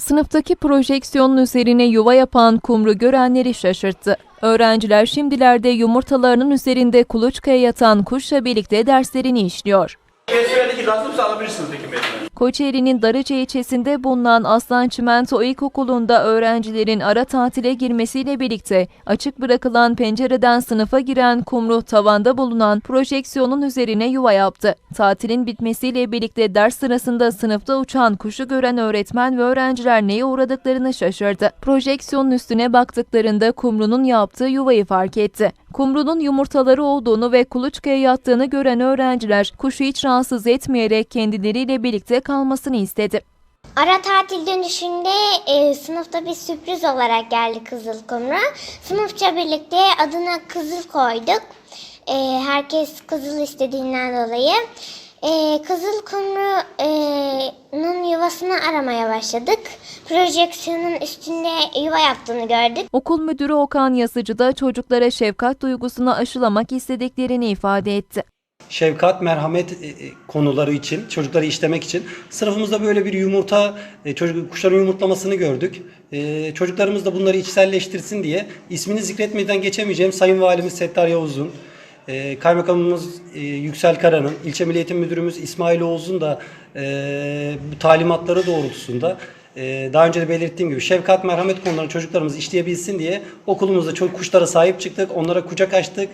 Sınıftaki projeksiyonun üzerine yuva yapan kumru görenleri şaşırttı. Öğrenciler şimdilerde yumurtalarının üzerinde kuluçkaya yatan kuşla birlikte derslerini işliyor. Kesfiyerdeki gazımızı alabilirsiniz peki metne. Kocaeli'nin Darıca ilçesinde bulunan Aslan Çimento İlkokulu'nda öğrencilerin ara tatile girmesiyle birlikte açık bırakılan pencereden sınıfa giren kumru tavanda bulunan projeksiyonun üzerine yuva yaptı. Tatilin bitmesiyle birlikte ders sırasında sınıfta uçan kuşu gören öğretmen ve öğrenciler neye uğradıklarını şaşırdı. Projeksiyonun üstüne baktıklarında kumrunun yaptığı yuvayı fark etti. Kumrunun yumurtaları olduğunu ve kuluçkaya yattığını gören öğrenciler kuşu hiç rahatsız etmeyerek kendileriyle birlikte kalmasını istedi. Ara tatil dönüşünde e, sınıfta bir sürpriz olarak geldi Kızıl Kumru. Sınıfça birlikte adına Kızıl koyduk. E, herkes Kızıl istediğinden dolayı. E, Kızıl Kumru'nun yuvasını aramaya başladık. Projeksiyonun üstünde yuva yaptığını gördük. Okul müdürü Okan Yazıcı da çocuklara şefkat duygusunu aşılamak istediklerini ifade etti. şefkat, merhamet e, e, konuları için, çocukları işlemek için sınıfımızda böyle bir yumurta, e, çocuk kuşların yumurtlamasını gördük. E, Çocuklarımız da bunları içselleştirsin diye ismini zikretmeden geçemeyeceğim Sayın Valimiz Settar Yavuz'un, e, Kaymakamımız e, Yüksel Kara'nın, İlçe Milli Müdürümüz İsmail Oğuz'un da e, bu talimatları doğrultusunda e, daha önce de belirttiğim gibi şefkat, merhamet konularını çocuklarımız işleyebilsin diye okulumuzda çok kuşlara sahip çıktık, onlara kucak açtık.